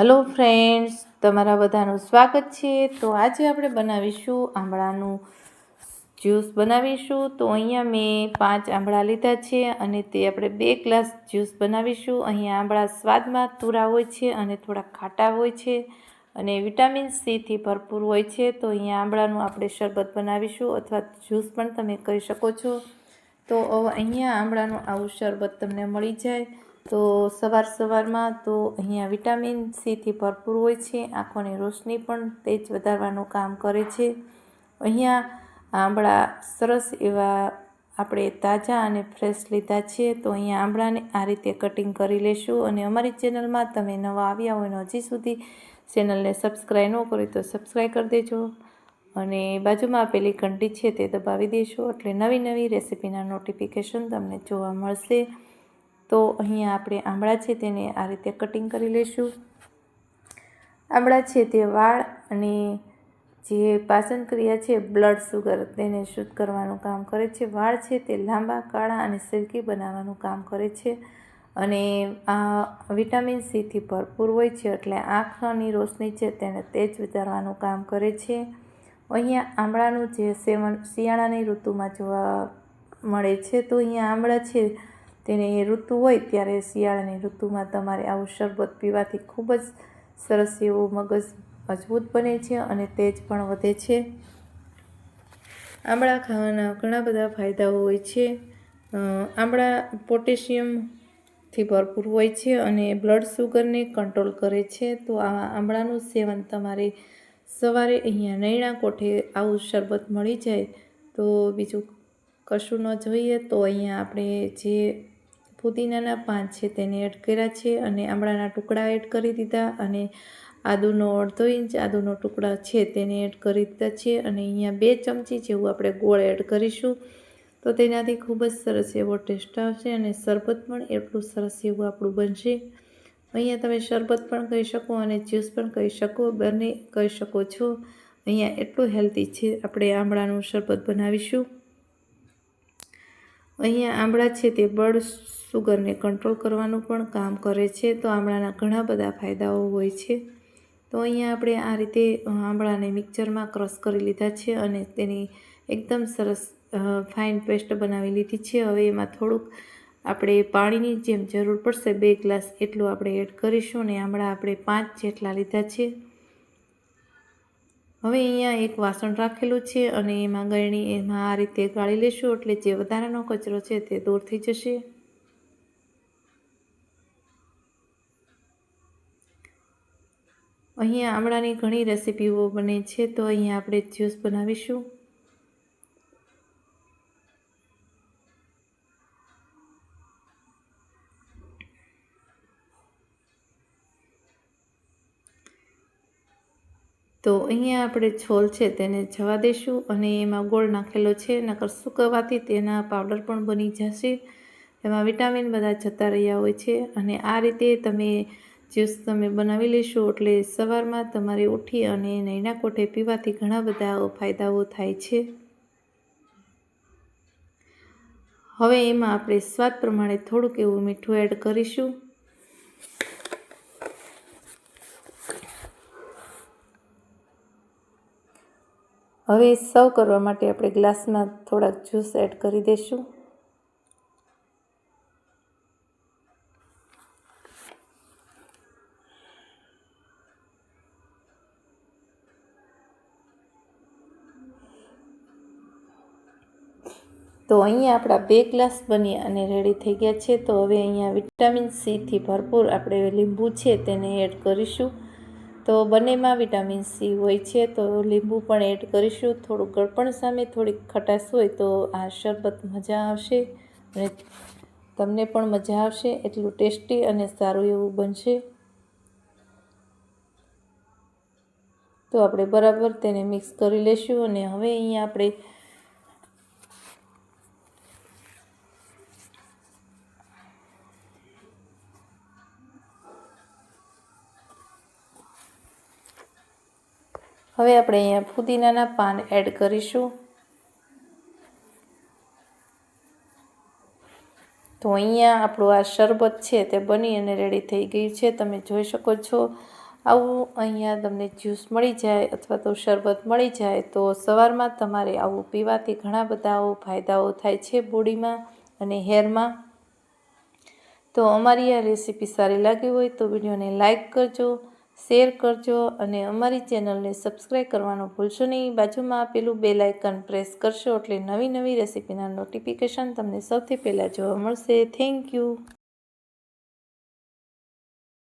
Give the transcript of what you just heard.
Hello friends તમારા બધાનું સ્વાગત છે. તો આજે આપણે બનાવીશું આંબળાનું જ્યુસ બનાવીશું. તો અહીંયા મેં પાંચ આંબળા લીધા છે અને તે આપણે બે ગ્લાસ જ્યુસ બનાવીશું. અહીંયા આંબળા સ્વાદમાં તુરા હોય છે અને થોડા ખાટા હોય છે અને વિટામિન સીથી ભરપૂર હોય છે. તો અહીંયા આંબળાનું આપણે શરબત બનાવીશું અથવા જ્યુસ પણ તમે કરી શકો છો. તો અહીંયા આંબળાનું આવું શરબત તમને મળી જાય. તો સવાર સવારમાં તો અહીંયા વિટામિન સીથી ભરપૂર હોય છે, આંખોની રોશની પણ તેજ વધારવાનું કામ કરે છે. અહીંયા આંબળા સરસ એવા આપણે તાજા અને ફ્રેશ લીધા છે, તો અહીંયા આંબળાને આ રીતે કટિંગ કરી લેશું અને અમારી ચેનલમાં તમે નવા આવ્યા હોય ને હજી સુધી ચેનલને સબસ્ક્રાઈબ ન કરી તો સબસ્ક્રાઈબ કરી દેજો અને બાજુમાં આપેલી ઘંટી છે તે દબાવી દેશો એટલે નવી નવી રેસિપીના નોટિફિકેશન તમને જોવા મળશે. તો અહીંયા આપણે આંબળા છે તેને આ રીતે કટિંગ કરી લઈશું આંબળા છે તે વાળ અને જે પાચન ક્રિયા છે બ્લડ સુગર તેને શુદ્ધ કરવાનું કામ કરે છે. વાળ છે તે લાંબા, કાળા અને સિલ્કી બનાવવાનું કામ કરે છે અને આ વિટામિન સીથી ભરપૂર હોય છે એટલે આંખની રોશની છે તેને તેજ વધારવાનું કામ કરે છે. અહીંયા આંબળાનું જે સેવન શિયાળાની ઋતુમાં જોવા મળે છે. તો અહીંયા આંબળા છે તેને ઋતુ હોય ત્યારે શિયાળાની ઋતુમાં તમારે આવું શરબત પીવાથી ખૂબ જ સરસ એવું મગજ મજબૂત બને છે અને તેજ પણ વધે છે. આંબળા ખાવાના ઘણા બધા ફાયદાઓ હોય છે. આંબળા પોટેશિયમથી ભરપૂર હોય છે અને બ્લડ શુગરને કંટ્રોલ કરે છે. તો આ આંબળાનું સેવન તમારે સવારે અહીંયા નૈણા કોઠે આવું શરબત મળી જાય તો બીજું કશું ન જોઈએ તો અહીંયા આપણે જે પુદીનાના પાન છે તેને એડ કર્યા છે અને આમળાના ટુકડા એડ કરી દીધા અને આદુનો અડધો ઇંચ આદુનો ટુકડા છે તેને એડ કરી દીધા છે અને અહીંયા બે ચમચી જેવું આપણે ગોળ એડ કરીશું. તો તેનાથી ખૂબ જ સરસ એવો ટેસ્ટ આવશે અને શરબત પણ એટલું સરસ એવું આપણું બનશે. અહીંયા તમે શરબત પણ કહી શકો અને જ્યુસ પણ કહી શકો, બંને કહી શકો છો. અહીંયા એટલું હેલ્ધી છે, આપણે આમળાનું શરબત બનાવીશું. અહીંયા આંબળા છે તે બ્લડ સુગરને કંટ્રોલ કરવાનું પણ કામ કરે છે, તો આંબળાના ઘણા બધા ફાયદાઓ હોય છે. તો અહીંયા આપણે આ રીતે આંબળાને મિક્સરમાં ક્રશ કરી લીધા છે અને તેની એકદમ સરસ ફાઇન પેસ્ટ બનાવી લીધી છે. હવે એમાં થોડુંક આપણે પાણીની જેમ જરૂર પડશે, બે ગ્લાસ એટલું આપણે એડ કરીશું અને આંબળા આપણે પાંચ જેટલા લીધા છે. હવે અહીંયા એક વાસણ રાખેલું છે અને એમાં ગળણી એમાં આ રીતે ગાળી લેશું એટલે જે વધારાનો કચરો છે તે દૂર થઈ જશે. અહીંયા આમળાની ઘણી રેસીપીઓ બને છે તો અહીંયા આપણે જ્યુસ બનાવીશું. તો અહીંયા આપણે છોલ છે તેને જવા દઈશું અને એમાં ગોળ નાખેલો છે. નકર સુકવવાથી તેના પાવડર પણ બની જશે. એમાં વિટામિન બધા જતા રહ્યા હોય છે અને આ રીતે તમે જ્યુસ તમે બનાવી લેશો એટલે સવારમાં તમારે ઉઠી અને નૈના કોઠે પીવાથી ઘણા બધા ફાયદાઓ થાય છે. હવે એમાં આપણે સ્વાદ પ્રમાણે થોડુંક એવું મીઠું એડ કરીશું. હવે સર્વ કરવા માટે આપણે ગ્લાસમાં થોડાક જ્યુસ એડ કરી દઈશું તો અહીંયા આપણા બે ગ્લાસ બની અને રેડી થઈ ગયા છે. તો હવે અહીંયા વિટામિન સીથી ભરપૂર આપણે લીંબુ છે તેને એડ કરીશું. તો બંનેમાં વિટામિન સી હોય છે, તો લીંબુ પણ એડ કરીશું. થોડું ગળપણ સામે થોડીક ખટાશ હોય તો આ શરબત મજા આવશે અને તમને પણ મજા આવશે. એટલું ટેસ્ટી અને સારું એવું બનશે. તો આપણે બરાબર તેને મિક્સ કરી લઈશું અને હવે અહીંયા આપણે હવે આપણે અહીંયા ફુદીનાના પાન એડ કરીશું. તો અહીંયા આપણું આ શરબત છે તે બની અને રેડી થઈ ગયું છે. તમે જોઈ શકો છો, આવું અહીંયા તમને જ્યુસ મળી જાય અથવા તો શરબત મળી જાય તો સવારમાં તમારે આવું પીવાથી ઘણા બધા ફાયદાઓ થાય છે બોડીમાં અને હેરમાં તો અમારી આ રેસીપી સારી લાગી હોય તો વિડીયોને લાઇક કરજો. શેર કરજો અને અમારી ચેનલને સબસ્ક્રાઈબ કરવાનું ભૂલશો નહીં. બાજુમાં આપેલું બેલ આઇકન પ્રેસ કરશો એટલે નવી નવી રેસીપીના નોટિફિકેશન તમને સૌથી પહેલાં જોવા મળશે. Thank you.